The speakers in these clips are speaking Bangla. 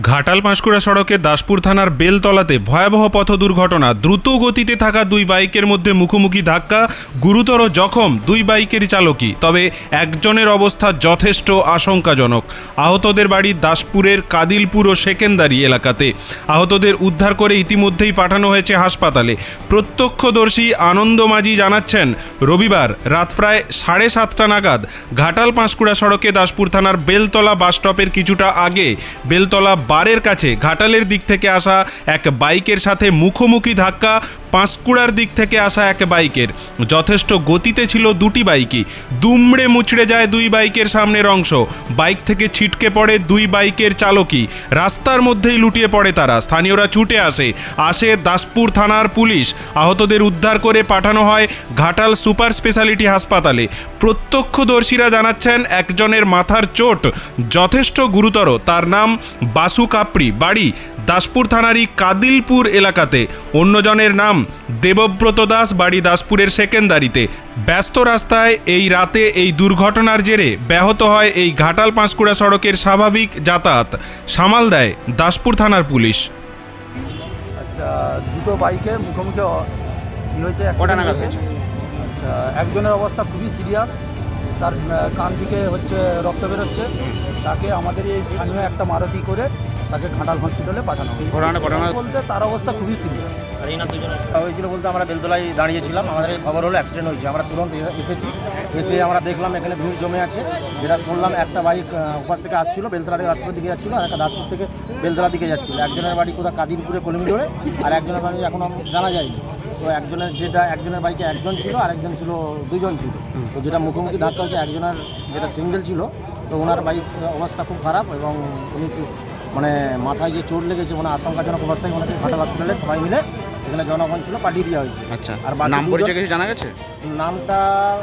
ঘাটাল পাঁশকুড়া সড়কে দাসপুর থানার বেলতলাতে ভয়াবহ পথ দুর্ঘটনা, দ্রুত গতিতে থাকা দুই বাইকের মধ্যে মুখোমুখি ধাক্কা, গুরুতর জখম দুই বাইকেরই চালকই। তবে একজনের অবস্থা যথেষ্ট আশঙ্কাজনক। আহতদের বাড়ি দাসপুরের কাদিলপুর ও সেকেন্দারি এলাকাতে। আহতদের উদ্ধার করে ইতিমধ্যেই পাঠানো হয়েছে হাসপাতালে। প্রত্যক্ষদর্শী আনন্দ মাঝি জানাচ্ছেন, রবিবার রাত প্রায় সাড়ে সাতটা নাগাদ ঘাটাল পাঁশকুড়া সড়কে দাসপুর থানার বেলতলা বাসস্টপের কিছুটা আগে বেলতলা বারের কাছে ঘাটালের দিক থেকে আসা এক বাইকের সাথে মুখোমুখি ধাক্কা পাঁশকুড়ার দিক থেকে আসা এক বাইকের। যথেষ্ট গতিতে ছিল দুটি বাইকই। দুমড়ে মুচড়ে যায় দুই বাইকের সামনের অংশ। বাইক থেকে ছিটকে পড়ে দুই বাইকের চালকই। রাস্তার মধ্যেই লুটিয়ে পড়ে তারা। স্থানীয়রা ছুটে আসে। আসে দাসপুর থানার পুলিশ। আহতদের উদ্ধার করে পাঠানো হয় ঘাটাল সুপার স্পেশালিটি হাসপাতালে। প্রত্যক্ষদর্শীরা জানাচ্ছেন, একজনের মাথার চোট যথেষ্ট গুরুতর। তার নাম বাসু কাপড়ি বাড়ি দাসপুর থানারই কাদিলপুর এলাকাতে। অন্যজনের নাম দেবব্রত দাস বাড়ি দাসপুরের সেকেন্দারিতে। ব্যস্ত রাস্তায় এই রাতে এই দুর্ঘটনার জেরে ব্যাহত হয় এই ঘাটাল পাঁশকুড়া সড়কের স্বাভাবিক যাতায়াত। সামাল দেয় দাসপুর থানার পুলিশ। আচ্ছা দুটো বাইকে মুখোমুখি হয়েছে? কটা নাগাদ হয়েছে। আচ্ছা একজনের অবস্থা খুবই সিরিয়াস তার কান থেকে হচ্ছে রক্ত বেরোচ্ছে। তাকে আমাদের এই স্থানীয় একটা মারুতি করে তাকে ঘাটাল হসপিটালে পাঠানো হয়েছে। বলতে তার অবস্থা খুবই সিরিয়াস হয়েছিল বলতে আমরা বেলতলায় দাঁড়িয়েছিলাম আমাদের এই খবর হলো অ্যাক্সিডেন্ট হয়েছে। আমরা তুরন্ত এসেছি এসে আমরা দেখলাম এখানে ভিড় জমে আছে। যেটা শুনলাম একটা বাইক ওপার থেকে আসছিল বেলতলা থেকে দাসপুর দিকে যাচ্ছিল আর একটা রাজপুর থেকে বেলতলা দিকে যাচ্ছিল। একজনের বাড়ি কোথাও কাদিরপুরে কলিমডোরে আর একজনের বাড়ি এখনও জানা যায়নি। তো একজনের যেটা একজনের বাইকে একজন ছিল আর একজন ছিল দুজন ছিল। তো যেটা মুখোমুখি ধাক্কা হচ্ছে একজনের যেটা সিঙ্গেল ছিল তো ওনার বাইক অবস্থা খুব খারাপ এবং উনি মানে মাথায় যে চোট লেগেছে মানে আশঙ্কাজনক অবস্থায় ওনাকে ঘাটাল হসপিটালে সবাই মিলে এখানে জনগণ ছিল পাঠিয়ে দেওয়া হয়েছে। আচ্ছা আর নাম পরিচয় কিছু জানা গেছে? নামটা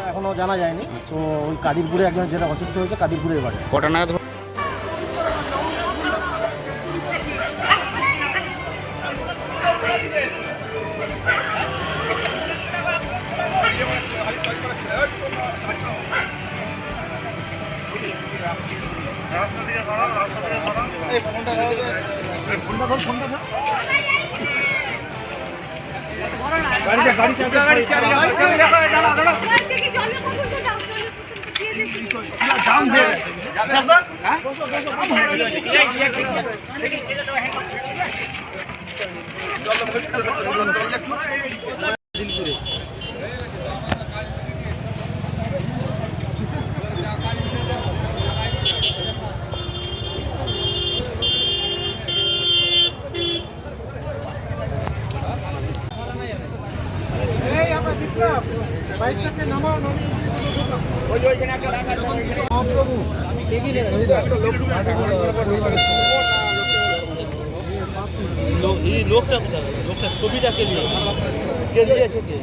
এখনও জানা যায়নি। তো ওই কাদিরপুরে একজন যেটা অসুস্থ হয়েছে কাদিরপুরের বাড়ি কটা নাগাদ হলো? গাড়ি থেকে এই লোকটা কোথায়? লোকটা ছবিটা কে দিয়েছে কে দিয়েছে কে